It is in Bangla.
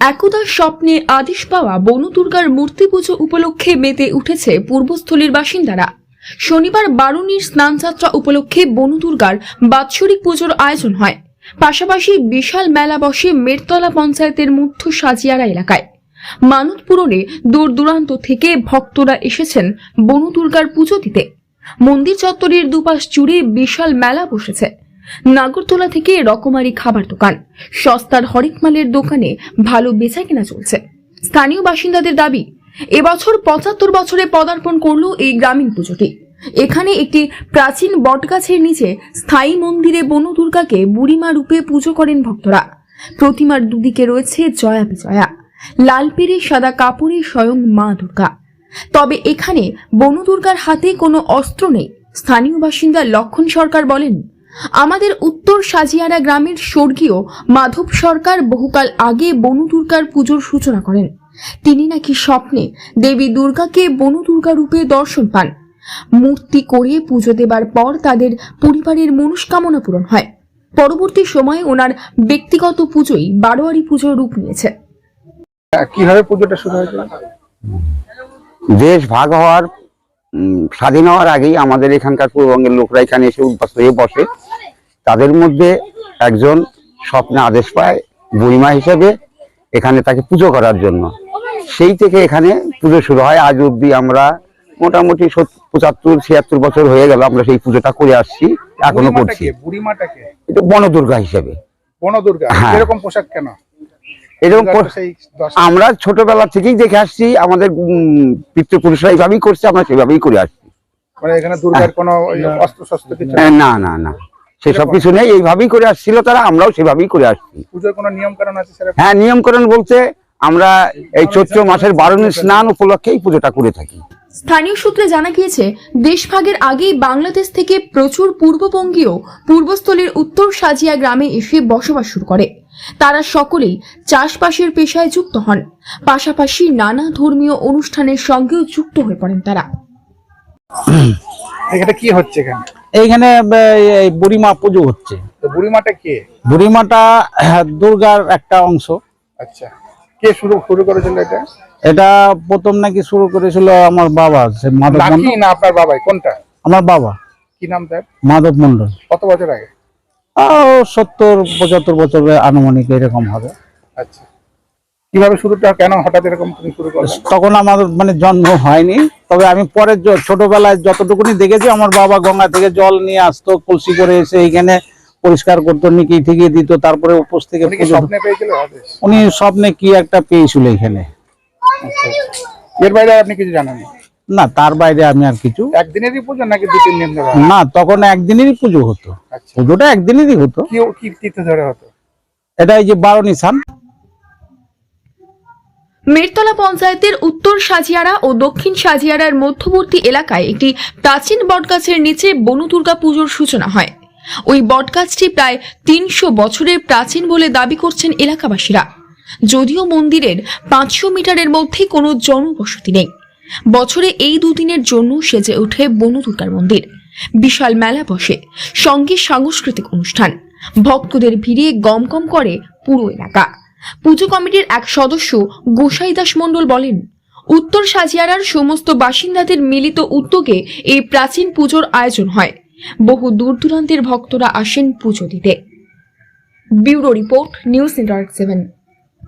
একদা স্বপ্নে আদেশ পাওয়া বনদুর্গার মূর্তি পুজো উপলক্ষে মেতে উঠেছে পূর্বস্থলীর বাসিন্দারা। শনিবার বারুণীর স্নানযাত্রা উপলক্ষে বনু বনদুর্গার বাৎসরিক পুজোর আয়োজন হয়। পাশাপাশি বিশাল মেলা বসে মেরতলা পঞ্চায়েতের মধ্য সাজিয়ারা এলাকায়। মানত পূরণে দূর দূরান্ত থেকে ভক্তরা এসেছেন বনু বনদুর্গার পুজো দিতে। মন্দির চত্বরের দুপাশ জুড়ে বিশাল মেলা বসেছে। নাগরতলা থেকে রকমারি খাবার দোকান। সস্তার হরেক মালের দোকানে ভালো বেচা কেনা চলছে। স্থানীয় বাসিন্দাদের দাবি, এবছর পঁচাত্তর বছরে পদার্পণ করল এই গ্রামীণ পুজোটি। এখানে একটি প্রাচীন বটগাছের নিচে স্থায়ী মন্দিরে বনদুর্গাকে বুড়িমা রূপে পুজো করেন ভক্তরা। প্রতিমার দুদিকে রয়েছে জয়া বিজয়া। লাল পেরে সাদা কাপড়ে স্বয়ং মা দুর্গা। তবে এখানে বনদুর্গার হাতে কোনো অস্ত্র নেই। স্থানীয় বাসিন্দা লক্ষণ সরকার বলেন আমাদের উত্তর সাজিয়ারা গ্রামের স্বর্গীয় মাধব সরকার বহুকাল আগে বনদুর্গার পুজোর সূচনা করেন। তিনি নাকি স্বপ্নে দেবী দুর্গাকে বনদুর্গা রূপে দর্শন পান। মূর্তি করে পুজো দেবার পর তাদের পরিবারের মনস্কামনা পূরণ হয়। পরবর্তী সময়ে ওনার ব্যক্তিগত পুজোই বারোয়ারি পুজোর রূপ নিয়েছে। কীভাবে পুজোটা শুরু হয়েছিল? দেশ ভাগ হওয়ার স্বাধীন হওয়ার আগেই আমাদের এখানকার পূর্ববঙ্গের লোকরা এখানে এসে উদ্বাস্ত হয়ে বসে। তাদের মধ্যে একজন স্বপ্নে আদেশ পায় বুড়িমা হিসেবে এখানে তাকে পুজো করার জন্য। সেই থেকে এখানে পুজো শুরু হয়। আজ অব্দি আমরা মোটামুটি পঁচাত্তর ছিয়াত্তর বছর হয়ে গেল আমরা সেই পুজোটা করে আসছি এখনও করছি। এটা বনদুর্গা হিসেবে। বনদুর্গা? হ্যাঁ। এরকম পোশাক কেন? এরকম আমরা ছোটবেলা থেকেই দেখে আসছি আমাদের উম, পিতৃপুরুষরা এইভাবেই করছে আমরা সেভাবেই করে আসছি। মানে কিছু এ, না না না। সেসব কিছু নেই এইভাবেই করে আসছিল তারা আমরাও সেভাবেই করে আসছি। হ্যাঁ নিয়মকরণ বলতে আমরা এই চৈত্র মাসের বারণের স্নান উপলক্ষে এই পুজোটা করে থাকি। স্থানীয় সূত্রে জানা গিয়েছে দেশভাগের আগেই বাংলাদেশ থেকে প্রচুর পূর্ববঙ্গীয় পূর্বস্থলীর উত্তর সাজিয়া গ্রামে এসে বসবাস শুরু করে। তারা সকলেই চাষবাসের পেশায় যুক্ত হন। পাশাপাশি নানা ধর্মীয় অনুষ্ঠানের সঙ্গেও যুক্ত হয়ে পড়েন তারা। এখানে কি হচ্ছে এখানে? এইখানে বুড়িমা পুজো হচ্ছে। তো বুড়িমাটা কে? বুড়িমাটা দুর্গার একটা অংশ। আচ্ছা। কে শুরু শুরু করেছিল এটা? এটা প্রথম নাকি শুরু করেছিল আমার বাবা সে মাধব মন্ডল। না আপনার বাবাই? কোনটা? আমার বাবা। কি নাম তার? মাধব মন্ডল। কত বছর আগে? সত্তর পঁচাত্তর বছরের আনুমানিক এরকম হবে। আচ্ছা। কীভাবে শুরুটা কেন হঠাৎ এরকম তুমি শুরু করলে? তখন আমার মানে জন্ম হয়নি তবে আমি পরে ছোটবেলায় যতটুকুনি দেখেছি আমার বাবা গঙ্গা থেকে জল নিয়ে আসতো কলসি করে এসে এইখানে পরিষ্কার করতো নিকি ঠিকিয়ে দিত তারপরে উপোস থেকে উনি স্বপ্নে কি একটা পেয়েছিল এখানে। আচ্ছা। এর বাইরে আপনি কিছু জানেন না? তার বাইরে আমি আর কিছু একদিনেরই পুজো নাকি দু তিন দিন ধরে? না তখন একদিনেরই পুজো হতো। আচ্ছা। পুজোটা একদিনেরই হতো। কি কি তিথি ধরে হতো? এটা এই যে বারো নিশান। মেরতলা পঞ্চায়েতের উত্তর সাজিয়ারা ও দক্ষিণ সাজিয়ারার মধ্যবর্তী এলাকায় একটি প্রাচীন বটগাছের নিচে বনদুর্গা পুজোর সূচনা হয়। ওই বটগাছটি প্রায় তিনশো বছরের প্রাচীন বলে দাবি করছেন এলাকাবাসীরা। যদিও মন্দিরের পাঁচশো মিটারের মধ্যে কোনো জনবসতি নেই। বছরে এই দুদিনের জন্য সেজে ওঠে বনদুর্গার মন্দির। বিশাল মেলা বসে, সঙ্গে সাংস্কৃতিক অনুষ্ঠান। ভক্তদের ভিড়ে গমগম করে পুরো এলাকা। পুজো কমিটির এক সদস্য গোসাই দাস মণ্ডল বলেন, উত্তর সাজিয়ারার সমস্ত বাসিন্দাদের মিলিত উদ্যোগে এই প্রাচীন পুজোর আয়োজন হয়। বহু দূর দূরান্তের ভক্তরা আসেন পুজো দিতে। Bureau report, news network seven.